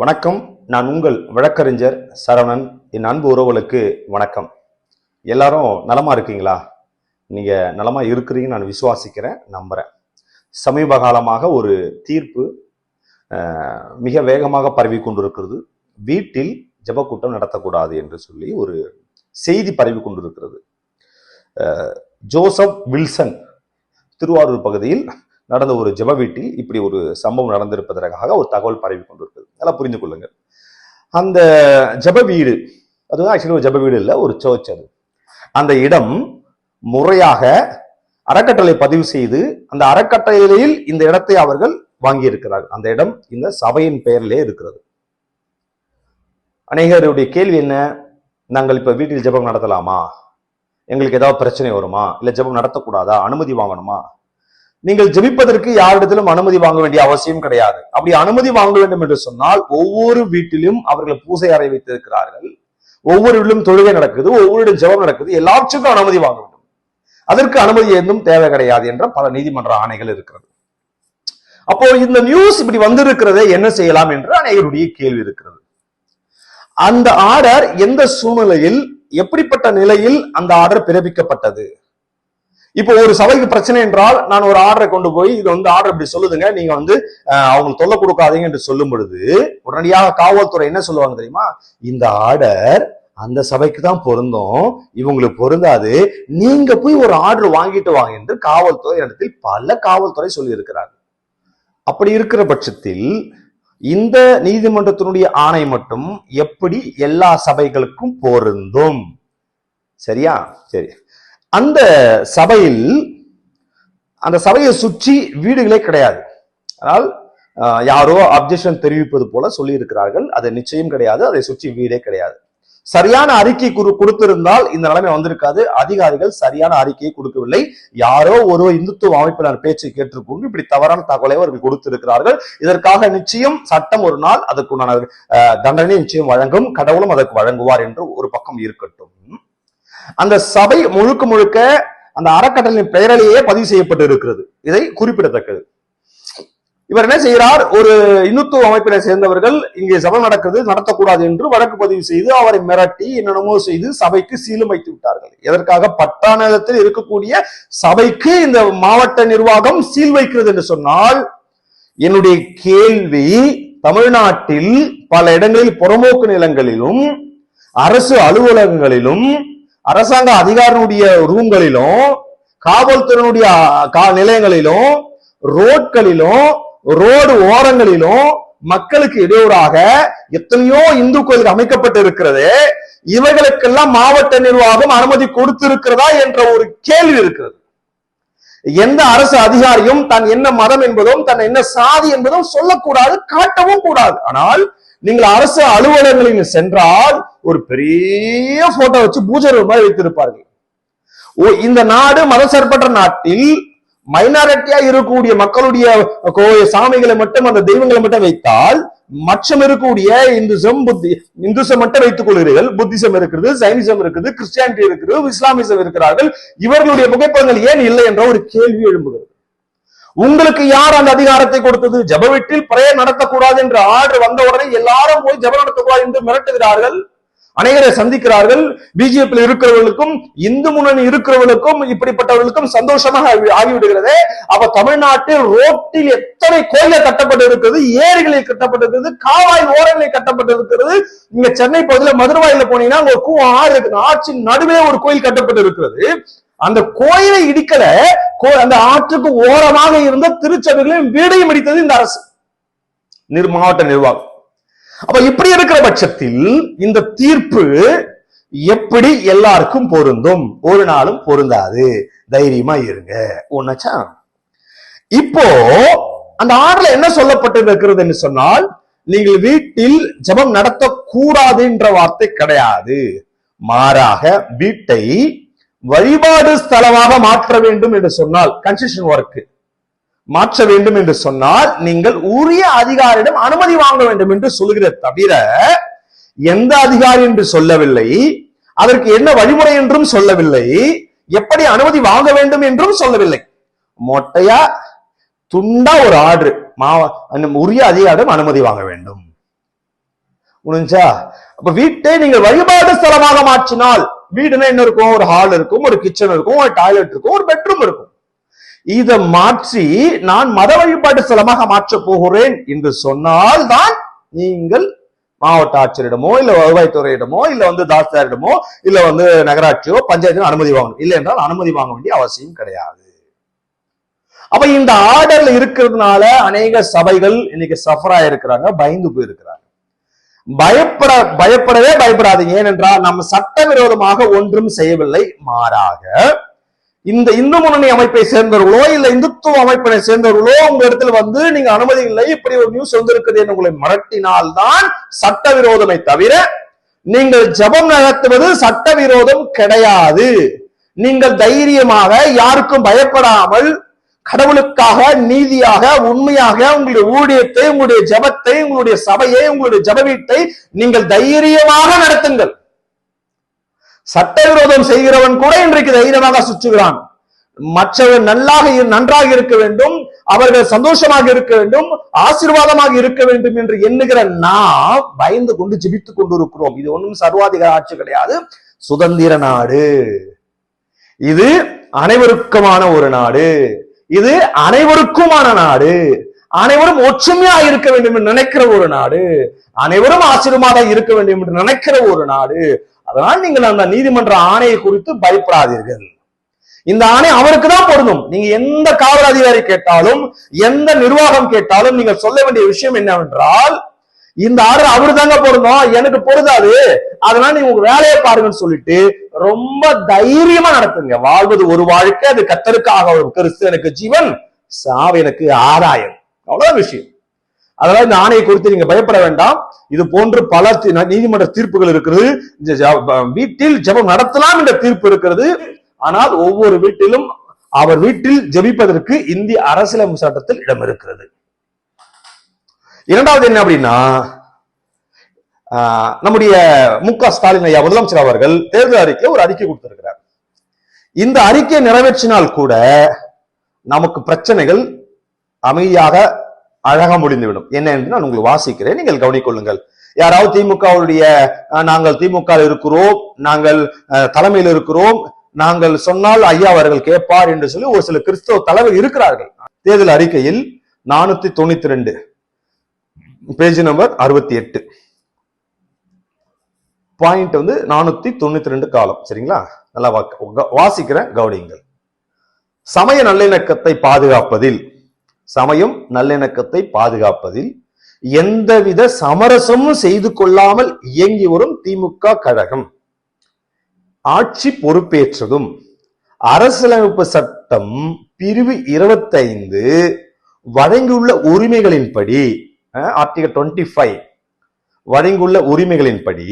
வணக்கம். நான் உங்கள் வழக்கறிஞர் சரவணன். என் அன்பு உறவுகளுக்கு வணக்கம். எல்லாரும் நலமா இருக்கீங்களா? நீங்க நலமா இருக்கிறீங்கன்னு நான் விசுவாசிக்கிறேன் நம்புறேன். சமீப காலமாக ஒரு தீர்ப்பு மிக வேகமாக பரவி கொண்டிருக்கிறது. வீட்டில் ஜெபக்கூட்டம் நடத்தக்கூடாது என்று சொல்லி ஒரு செய்தி பரவி கொண்டிருக்கிறது. ஜோசப் வில்சன் திருவாரூர் பகுதியில் நடந்த ஒரு ஜெப வீட்டில் இப்படி ஒரு சம்பவம் நடந்திருப்பதற்காக ஒரு தகவல் பரவி கொண்டிருக்குது. நல்லா புரிந்து கொள்ளுங்கள். அந்த ஜெப வீடு அது ஆக்சுவலி ஒரு ஜெப வீடு இல்லை ஒரு சர்ச் அது. அந்த இடம் முறையாக அறக்கட்டளை பதிவு செய்து அந்த அறக்கட்டளையில் இந்த இடத்தை அவர்கள் வாங்கியிருக்கிறார்கள். அந்த இடம் இந்த சபையின் பெயரிலே இருக்கிறது. அநேகருடைய கேள்வி என்ன? நாங்கள் இப்போ வீட்டில் ஜெபம் நடத்தலாமா? எங்களுக்கு ஏதாவது பிரச்சனை வருமா? இல்லை ஜெபம் நடத்தக்கூடாதா? அனுமதி வாங்கணுமா? நீங்கள் ஜெபிப்பதற்கு யாரிடத்திலும் அனுமதி வாங்க வேண்டிய அவசியம் கிடையாது. அப்படி அனுமதி வாங்க வேண்டும் என்று சொன்னால் ஒவ்வொரு வீட்டிலும் அவர்கள் பூசை அறை வைத்திருக்கிறார்கள். ஒவ்வொரு வீட்டிலும் தொழுகை நடக்குது ஒவ்வொரு இடம் ஜெபம் நடக்குது எல்லாவற்றுக்கும் அனுமதி வாங்க வேண்டும். அதற்கு அனுமதி எதுவும் தேவை கிடையாது என்ற பல நீதிமன்ற ஆணைகள் இருக்கிறது. அப்போ இந்த நியூஸ் இப்படி வந்திருக்கிறதே என்ன செய்யலாம் என்று அனைவருடைய கேள்வி இருக்கிறது. அந்த ஆர்டர் எந்த சூழ்நிலையில் எப்படிப்பட்ட நிலையில் அந்த ஆர்டர் பிறப்பிக்கப்பட்டது? இப்போ ஒரு சபைக்கு பிரச்சனை என்றால் நான் ஒரு ஆர்டரை கொண்டு போய் இது வந்து ஆர்டர் இப்படி சொல்லுதுங்க நீங்க வந்து அவங்க தொல்லை கொடுக்காதீங்க என்று சொல்லும் பொழுது உடனடியாக காவல்துறை என்ன சொல்லுவாங்க தெரியுமா? இந்த ஆர்டர் அந்த சபைக்கு தான் பொருந்தும் இவங்களுக்கு பொருந்தாது நீங்க போய் ஒரு ஆர்டர் வாங்கிட்டு வாங்க என்று காவல்துறை இடத்தில் பல காவல்துறை சொல்லி இருக்கிறாங்க அப்படி இருக்கிற பட்சத்தில் இந்த நீதிமன்றத்தினுடைய ஆணை மட்டும் எப்படி எல்லா சபைகளுக்கும் பொருந்தும்? சரியா? சரி. அந்த சபையில் அந்த சபையை சுற்றி வீடுகளே கிடையாது. ஆனால் யாரோ அப்ஜெக்ஷன் தெரிவிப்பது போல சொல்லி இருக்கிறார்கள் அது நிச்சயம் கிடையாது. அதை சுற்றி வீடே கிடையாது. சரியான அறிக்கை கொடுத்திருந்தால் இந்த நிலைமை வந்திருக்காது. அதிகாரிகள் சரியான அறிக்கையை கொடுக்கவில்லை. யாரோ ஒரு இந்துத்துவ அமைப்பினர் பேச்சை கேட்டுக்கொண்டு இப்படி தவறான தகவலை அவர்கள் கொடுத்திருக்கிறார்கள். இதற்காக நிச்சயம் சட்டம் ஒரு நாள் அதற்குண்டான தண்டனை நிச்சயம் வழங்கும் கடவுளும் அதற்கு வழங்குவார் என்று ஒரு பக்கம் இருக்கட்டும். அந்த சபை முழுக்க முழுக்க அந்த அறக்கட்டளின் பெயரிலேயே பதிவு செய்யப்பட்டு இருக்கிறது இதை குறிப்பிடத்தக்கது. இவர் என்ன செய்கிறார்? ஒரு இந்துத்துவ அமைப்பினை சேர்ந்தவர்கள் இங்கே சபை நடக்கிறது நடத்தக்கூடாது என்று வழக்கு பதிவு செய்து அவரை மிரட்டி என்னென்னமோ செய்து சபைக்கு சீலும் வைத்து விட்டார்கள். எதற்காக? பட்டாணத்தில் இருக்கக்கூடிய சபைக்கு இந்த மாவட்ட நிர்வாகம் சீல் வைக்கிறது என்று சொன்னால் என்னுடைய கேள்வி தமிழ்நாட்டில் பல இடங்களில் புறம்போக்கு நிலங்களிலும் அரசு அலுவலகங்களிலும் அரசாங்க அதிகாரினுடைய ரூம்களிலும் காவல்துறையினுடைய நிலையங்களிலும் ரோட்களிலும் ரோடு ஓரங்களிலும் மக்களுக்கு இடையூறாக எத்தனையோ இந்து கோயில் அமைக்கப்பட்டு இருக்கிறது இவைகளுக்கெல்லாம் மாவட்ட நிர்வாகம் அனுமதி கொடுத்திருக்கிறதா என்ற ஒரு கேள்வி இருக்கிறது. எந்த அரசு அதிகாரியும் தன் என்ன மதம் என்பதும் தன் என்ன சாதி என்பதும் சொல்லக்கூடாது காட்டவும் கூடாது. ஆனால் நீங்கள் அரசு அலுவலகங்களில் சென்றால் ஒரு பெரிய போட்டோ வச்சு பூஜை மாதிரி வைத்திருப்பார்கள். ஓ இந்த நாடு மதசார்பற்ற நாட்டில் மைனாரிட்டியா இருக்கக்கூடிய மக்களுடைய கோ- சாமிகளை மட்டும் அந்த தெய்வங்களை மட்டும் வைத்தால் மற்றம் இருக்கக்கூடிய இந்துசம் புத்தி இந்துசம் மட்டும் வைத்துக் கொள்கிறீர்கள். புத்திசம் இருக்கிறது சைனிசம் இருக்குது கிறிஸ்டியானிட்டி இருக்கிறது இஸ்லாமிசம் இருக்கிறார்கள். இவர்களுடைய புகைப்படங்கள் ஏன் இல்லை என்ற ஒரு கேள்வி எழும்புகிறது. உங்களுக்கு யார் அந்த அதிகாரத்தை கொடுத்தது? ஜப வீட்டில் பிரேயர் நடத்தக்கூடாது என்ற ஆர்டர் வந்த உடனே எல்லாரும் போய் ஜபம் நடத்தக்கூடாது என்று மிரட்டுகிறார்கள். அநேகரை சந்திக்கிறார்கள். பிஜேபியில் இருக்கிறவர்களுக்கும் இந்து முன்னணி இருக்கிறவர்களுக்கும் இப்படிப்பட்டவர்களுக்கும் சந்தோஷமாக ஆகிவிடுகிறது. அப்ப தமிழ்நாட்டில் ரோட்டில் எத்தனை கோயில கட்டப்பட்டு இருக்கிறது ஏரிகளில் கட்டப்பட்டிருக்கிறது. காவாய் ஓரங்களில் கட்டப்பட்டிருக்கிறது. இங்க சென்னை பகுதியில் மதுரவாயில போனீங்கன்னா ஒரு கூ ஆறு இருக்கு. ஆற்றின் நடுவே ஒரு கோயில் கட்டப்பட்டு இருக்கிறது அந்த கோயிலை இடிக்கல கோ- அந்த ஆற்றுக்கு ஓரமாக இருந்த திருச்சபைகளையும் வீடையும் இடித்தது இந்த அரசு. நிர் மாவட்ட நிர்வாகம். அப்ப இப்படி இருக்கிற பட்சத்தில் இந்த தீர்ப்பு எப்படி எல்லாருக்கும் பொருந்தும்? ஒரு நாளும் பொருந்தாது. தைரியமா இருங்க. ஒன்னாச்சா இப்போ அந்த ஆர்டர்ல என்ன சொல்லப்பட்டிருக்கிறது என்று சொன்னால் நீங்கள் வீட்டில் ஜெபம் நடத்தக்கூடாது என்ற வார்த்தை கிடையாது. மாறாக வீட்டை வழிபாடு ஸ்தலமாக மாற்ற வேண்டும் என்று சொன்னால் கன்ஸ்ட்ரக்ஷன் ஒர்க் மாற்ற வேண்டும் என்று சொன்னால் நீங்கள் உரிய அதிகாரியிடம் அனுமதி வாங்க வேண்டும் என்று சொல்லுகிற தவிர எந்த அதிகாரி என்று சொல்லவில்லை அதற்கு என்ன வழிமுறை என்றும் சொல்லவில்லை எப்படி அனுமதி வாங்க வேண்டும் என்றும் சொல்லவில்லை. மொட்டையா துண்டா ஒரு ஆர்டர் மாவ உரிய அதிகாரிடம் அனுமதி வாங்க வேண்டும். முடிஞ்சா அப்ப வீட்டை நீங்கள் வழிபாடு ஸ்தலமாக மாற்றினால் வீடுனா என்ன இருக்கும்? ஒரு ஹால் இருக்கும் ஒரு கிச்சன் இருக்கும் ஒரு டாய்லெட் இருக்கும் ஒரு பெட்ரூம் இருக்கும். இதை மாற்றி நான் மத வழிபாட்டு ஸ்தலமாக மாற்றப் போகிறேன் என்று சொன்னால் தான் நீங்கள் மாவட்ட ஆட்சியரிடமோ இல்ல வருவாய்த்துறையிடமோ இல்ல வந்து தாஸ்தாரிடமோ இல்ல வந்து நகராட்சியோ பஞ்சாயத்தினோ அனுமதி வாங்கணும். இல்லை என்றால் அனுமதி வாங்க வேண்டிய அவசியம் கிடையாது. அப்ப இந்த ஆர்டர்ல இருக்கிறதுனால அநேக சபைகள் இன்னைக்கு சஃபரா இருக்கிறாங்க பயந்து போயிருக்கிறாங்க. பயப்பட பயப்படவே பயப்படாதீங்க. ஏனென்றால் நம்ம சட்டவிரோதமாக ஒன்றும் செய்யவில்லை. மாறாக இந்த இந்து முன்னணி அமைப்பை சேர்ந்தவர்களோ இல்ல இந்துத்துவ அமைப்பினை சேர்ந்தவர்களோ உங்க இடத்துல வந்து நீங்க அனுமதி இல்லை இப்படி ஒரு நியூஸ் வந்திருக்குது என்று உங்களை மிரட்டினால்தான் சட்டவிரோதமை தவிர நீங்கள் ஜெபம் நடத்துவது சட்டவிரோதம் கிடையாது. நீங்கள் தைரியமாக யாருக்கும் பயப்படாமல் கடவுளுக்காக நீதியாக உண்மையாக உங்களுடைய ஊழியத்தை உங்களுடைய ஜெபத்தை உங்களுடைய சபையை உங்களுடைய ஜெப வீட்டை நீங்கள் தைரியமாக நடத்துங்கள். சட்டவிரோதம் செய்கிறவன் கூட இன்றைக்கு தைரியமாக சுற்றுகிறான். மற்றவன் நல்லாக நன்றாக இருக்க வேண்டும் அவர்கள் சந்தோஷமாக இருக்க வேண்டும் ஆசீர்வாதமாக இருக்க வேண்டும் என்று எண்ணுகிற நாம் பயந்து கொண்டு ஜிபித்துக் கொண்டிருக்கிறோம். இது ஒன்றும் சர்வாதிகார ஆட்சி கிடையாது. சுதந்திர நாடு. இது அனைவருக்குமான ஒரு நாடு. இது அனைவருக்குமான நாடு. அனைவரும் ஒற்றுமையா இருக்க வேண்டும் என்று நினைக்கிற ஒரு நாடு. அனைவரும் ஆசீர்வாதம் இருக்க வேண்டும் என்று நினைக்கிற ஒரு நாடு. அதனால் நீங்கள் அந்த நீதிமன்ற ஆணையை குறித்து பயப்படாதீர்கள். இந்த ஆணை அவருக்கு தான் பொருந்தும். நீங்க எந்த காவல் அதிகாரி கேட்டாலும் எந்த நிர்வாகம் கேட்டாலும் நீங்கள் சொல்ல வேண்டிய விஷயம் என்னவென்றால் இந்த ஆர்டர் அவரு தாங்க பொருந்தோம் எனக்கு பொருந்தாது. அதனால நீ உங்க வேலையை பாருங்கன்னு சொல்லிட்டு ரொம்ப தைரியமா நடத்துங்க. வாழ்வது ஒரு வாழ்க்கை அது கத்தருக்காக ஒரு கிறிஸ்துவனுக்கு ஜீவன் சாவு எனக்கு ஆதாயம். அவ்வளவுதான் விஷயம். அதனால இந்த ஆணையை குறித்து நீங்க பயப்பட வேண்டாம். இது போன்று பல நீதிமன்ற தீர்ப்புகள் இருக்கிறது. இந்த வீட்டில் ஜெபம் நடத்தலாம் என்ற தீர்ப்பு இருக்கிறது. ஆனால் ஒவ்வொரு வீட்டிலும் அவர் வீட்டில் ஜெபிப்பதற்கு இந்திய அரசியலமைப்பு சட்டத்தில் இடம் இருக்கிறது. இரண்டாவது என்ன அப்படின்னா ஆஹ், நம்முடைய மு க ஸ்டாலின் ஐயா முதலமைச்சர் அவர்கள் தேர்தல் அறிக்கை ஒரு அறிக்கை கொடுத்திருக்கிறார். இந்த அறிக்கையை நிறைவேற்றினால் கூட நமக்கு பிரச்சனைகள் அமைதியாக அழகா முடிந்துவிடும். என்ன என்று நான் உங்களுக்கு வாசிக்கிறேன். நீங்கள் கவனிக்கொள்ளுங்கள் யாராவது திமுகவுடைய அஹ், நாங்கள் திமுக இருக்கிறோம் நாங்கள் அஹ், தலைமையில் இருக்கிறோம் நாங்கள் சொன்னால் ஐயா அவர்கள் கேட்பார் என்று சொல்லி ஒரு சில கிறிஸ்தவ தலைவர் இருக்கிறார்கள். தேர்தல் அறிக்கையில் நானூத்தி தொண்ணூத்தி ரெண்டு பேஜ் நம்பர் அறுபத்தி எட்டு. பாயிண்ட் வந்து நானூத்தி தொண்ணூத்தி ரெண்டு காலம் சரிங்களா? நல்லா வா- வாசிக்கிறேன் கவனியுங்கள். சமய நல்லிணக்கத்தை பாதுகாப்பதில் சமயம் நல்லிணக்கத்தை பாதுகாப்பதில் எந்தவித சமரசமும் செய்து கொள்ளாமல் இயங்கி வரும் திமுக கழகம். ஆட்சி பொறுப்பேற்றதும் அரசியலமைப்பு சட்டம் பிரிவு இருபத்தைந்து வழங்கியுள்ள உரிமைகளின்படி ஆர்டிகல் டுவெண்ட்டி ஃபைவ் வழங்குள்ள உரிமைகளின்படி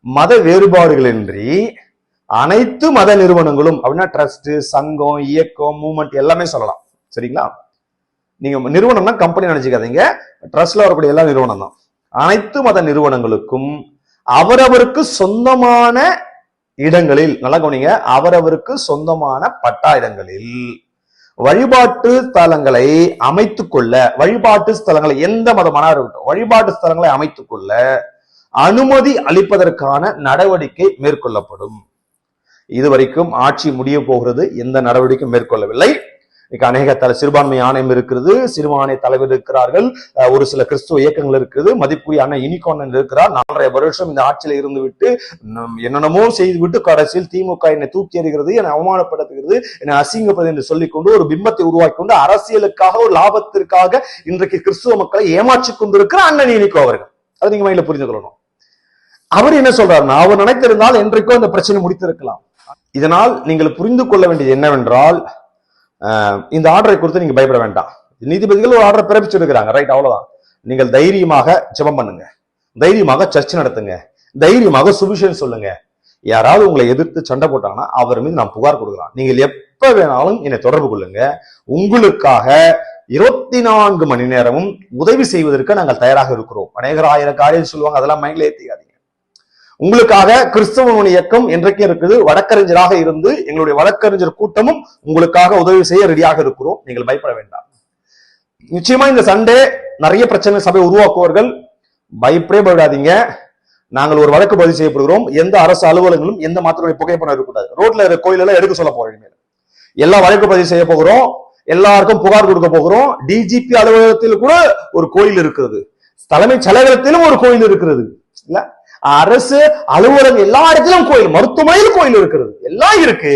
மத வேறுபாடுகளின்றி அனைத்து மத நிறுவனங்களும் அப்படின்னா ட்ரஸ்ட் சங்கம் இயக்கம் மூமெண்ட் எல்லாமே சொல்லலாம். சரிங்களா? நீங்க நிறுவனம்னா கம்பெனி நினைச்சுக்காதீங்க. ட்ரஸ்ட்ல வரக்கூடிய எல்லா நிறுவனம் தான். அனைத்து மத நிறுவனங்களுக்கும் அவரவருக்கு சொந்தமான இடங்களில் நல்லா கவனிங்க அவரவருக்கு சொந்தமான பட்டா இடங்களில் வழிபாட்டு ஸ்தலங்களை அமைத்துக் கொள்ள வழிபாட்டு ஸ்தலங்களை எந்த மதமான இருக்கட்டும் வழிபாட்டு ஸ்தலங்களை அமைத்துக் கொள்ள அனுமதி அளிப்பதற்கான நடவடிக்கை மேற்கொள்ளப்படும். இதுவரைக்கும் ஆட்சி முடிய போகிறது. எந்த நடவடிக்கையும் மேற்கொள்ளவில்லை. இன்னைக்கு அநேக தலை சிறுபான்மை ஆணையம் இருக்கிறது சிறுபான்மை தலைவர் இருக்கிறார்கள் ஒரு சில கிறிஸ்துவ இயக்கங்கள் இருக்குது மதிப்புரிய அண்ணன் யூனிகார்ன் இருக்கிறார். நாலரை வருஷம் இந்த ஆட்சியில் இருந்து விட்டு என்னென்னமோ செய்து விட்டு கடைசியில் திமுக என்னை தூக்கி எறிகிறது என்னை அவமானப்படுத்துகிறது என்னை அசிங்கப்படுது என்று சொல்லிக்கொண்டு ஒரு பிம்பத்தை உருவாக்கி கொண்டு அரசியலுக்காக ஒரு லாபத்திற்காக இன்றைக்கு கிறிஸ்துவ மக்களை ஏமாற்றி கொண்டிருக்கிற அண்ணன் இனிக்கோ அவர்கள். அதை நீங்க மையில புரிந்து கொள்ளணும். அவர் என்ன சொல்றாருன்னா அவர் நினைத்திருந்தால் என்றைக்கோ அந்த பிரச்சனை முடித்திருக்கலாம். இதனால் நீங்கள் புரிந்து கொள்ள வேண்டியது என்னவென்றால் இந்த ஆர்டரை கொடுத்து நீங்க பயப்பட வேண்டாம். நீதிபதிகள் ஒரு ஆர்டர் பிறப்பிச்சிருக்கிறாங்க. ரைட் அவ்வளவுதான். நீங்கள் தைரியமாக ஜெபம் பண்ணுங்க. தைரியமாக சர்ச் நடத்துங்க. தைரியமாக சுபிஷன் சொல்லுங்க. யாராவது உங்களை எதிர்த்து சண்டை போட்டாங்கன்னா அவர் மீது நான் புகார் கொடுக்கலாம். நீங்கள் எப்ப வேணாலும் என்னை தொடர்பு கொள்ளுங்க. உங்களுக்காக இருபத்தி நான்கு மணி நேரமும் உதவி செய்வதற்கு நாங்கள் தயாராக இருக்கிறோம். அநேகர் ஆயிரம் காரியம் சொல்லுவாங்க அதெல்லாம் மைண்ட்ல ஏத்திக்காதீங்க உங்களுக்காக கிறிஸ்தவ இயக்கம் என்றைக்கும் இருக்குது. வழக்கறிஞராக இருந்து எங்களுடைய வழக்கறிஞர் கூட்டமும் உங்களுக்காக உதவி செய்ய ரெடியாக இருக்கிறோம். நீங்கள் பயப்பட வேண்டாம். நிச்சயமா இந்த சண்டே நிறைய பிரச்சனை சபை உருவாக்குவார்கள் பயப்படே பயப்படாதீங்க. நாங்கள் ஒரு வழக்கு பதிவு செய்யப்படுகிறோம். எந்த அரசு அலுவலகங்களும் எந்த மாத்திரை புகைப்படம் இருக்கக்கூடாது ரோட்ல இருக்க கோயில் எல்லாம் எடுக்க சொல்ல போறோம் இனிமேல். எல்லா வழக்கு பதிவு செய்ய போகிறோம். எல்லாருக்கும் புகார் கொடுக்க போகிறோம். டிஜிபி அலுவலகத்தில் கூட ஒரு கோயில் இருக்கிறது. தலைமைச் செயலகத்திலும் ஒரு கோயில் இருக்கிறது. இல்ல? அரசு அலுவலகம் எல்லா இடத்திலும் கோயில் மருத்துவமனையில் கோயில் இருக்கிறது. எல்லாம் இருக்கு.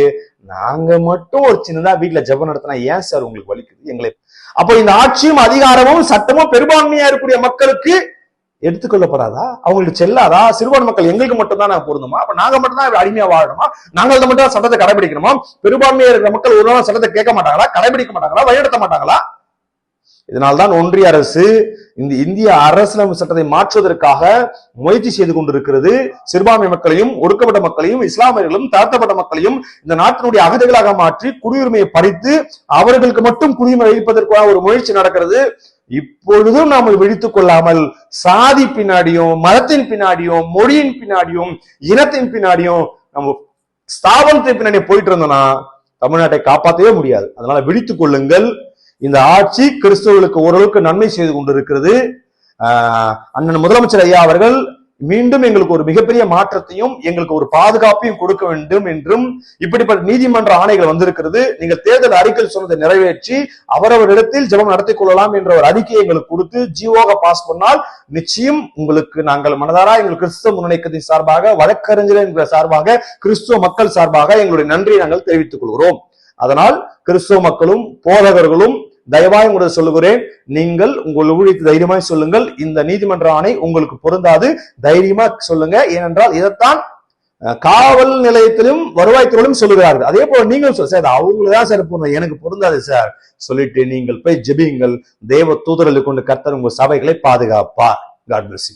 நாங்க மட்டும் ஒரு சின்னதா வீட்டுல ஜெபம் நடத்தினா ஏன் சார் உங்களுக்கு வலிக்குது? எங்களை அப்போ இந்த ஆட்சியும் அதிகாரமும் சட்டமும் பெரும்பான்மையா இருக்கக்கூடிய மக்களுக்கு எடுத்துக்கொள்ளப்படாதா? அவங்களுக்கு செல்லாதா? சிறுபான்மை மக்கள் எங்களுக்கு மட்டும் தான் பொருந்துமா? அப்ப நாங்க மட்டும் தான் அடிமையா வாழணுமா? நாங்கள் மட்டும் தான் சட்டத்தை கடைபிடிக்கணுமா? பெரும்பான்மையா இருக்கிற மக்கள் ஒரு நாள் சட்டத்தை கேட்க மாட்டாங்களா? கடைபிடிக்க மாட்டாங்களா? வழிநடத்த மாட்டாங்களா? இதனால்தான் ஒன்றிய அரசு இந்த இந்திய அரசியலமைப்பு சட்டத்தை மாற்றுவதற்காக முயற்சி செய்து கொண்டிருக்கிறது. சிறுபான்மை மக்களையும் ஒடுக்கப்பட்ட மக்களையும் இஸ்லாமியர்களும் தாழ்த்தப்பட்ட மக்களையும் இந்த நாட்டினுடைய அகதிகளாக மாற்றி குடியுரிமையை பறித்து அவர்களுக்கு மட்டும் குடியுரிமை அளிப்பதற்கான ஒரு முயற்சி நடக்கிறது. இப்பொழுதும் நாம் விழித்துக் கொள்ளாமல் சாதி பின்னாடியும் மதத்தின் பின்னாடியும் மொழியின் பின்னாடியும் இனத்தின் பின்னாடியும் நம்ம ஸ்தாபனத்தின் பின்னாடி போயிட்டு இருந்தோம்னா தமிழ்நாட்டை காப்பாற்றவே முடியாது. அதனால விழித்துக் கொள்ளுங்கள். இந்த ஆட்சி கிறிஸ்தவர்களுக்கு ஓரளவுக்கு நன்மை செய்து கொண்டிருக்கிறது. அண்ணன் முதலமைச்சர் ஐயா அவர்கள் மீண்டும் எங்களுக்கு ஒரு மிகப்பெரிய மாற்றத்தையும் எங்களுக்கு ஒரு பாதுகாப்பையும் கொடுக்க வேண்டும் என்றும் இப்படிப்பட்ட நீதிமன்ற ஆணைகள் வந்திருக்கிறது. நீங்கள் தேர்தல் அறிக்கை சொன்னதை நிறைவேற்றி அவரவரிடத்தில் ஜபம் நடத்திக் கொள்ளலாம் என்ற ஒரு அறிக்கையை எங்களுக்கு கொடுத்து ஜியோக பாஸ் பண்ணால் நிச்சயம் உங்களுக்கு நாங்கள் மனதாரா எங்கள் கிறிஸ்துவ முன்னணிக்கத்தின் சார்பாக வழக்கறிஞர் என்கிற சார்பாக கிறிஸ்துவ மக்கள் சார்பாக எங்களுடைய நன்றியை நாங்கள் தெரிவித்துக் கொள்கிறோம். அதனால் கிறிஸ்துவ மக்களும் போதகர்களும் தயவாய் உங்களுக்கு சொல்லுகிறேன் நீங்கள் உங்கள் ஊழியத்தை தைரியமாய் சொல்லுங்கள். இந்த நீதிமன்ற ஆணை உங்களுக்கு பொருந்தாது. தைரியமா சொல்லுங்க. ஏனென்றால் இதைத்தான் காவல் நிலையத்திலும் வருவாய்த்துறையிலும் சொல்லுகிறார்கள். அதே போல நீங்களும் சொல்ல சார் அவங்களுக்கு தான் சார் பொருந்தும் எனக்கு பொருந்தாது சார். சொல்லிட்டு நீங்கள் போய் ஜெபியுங்கள். தேவ தூதர்களை கொண்டு கர்த்தர் உங்கள் சபைகளை பாதுகாப்பார். God plus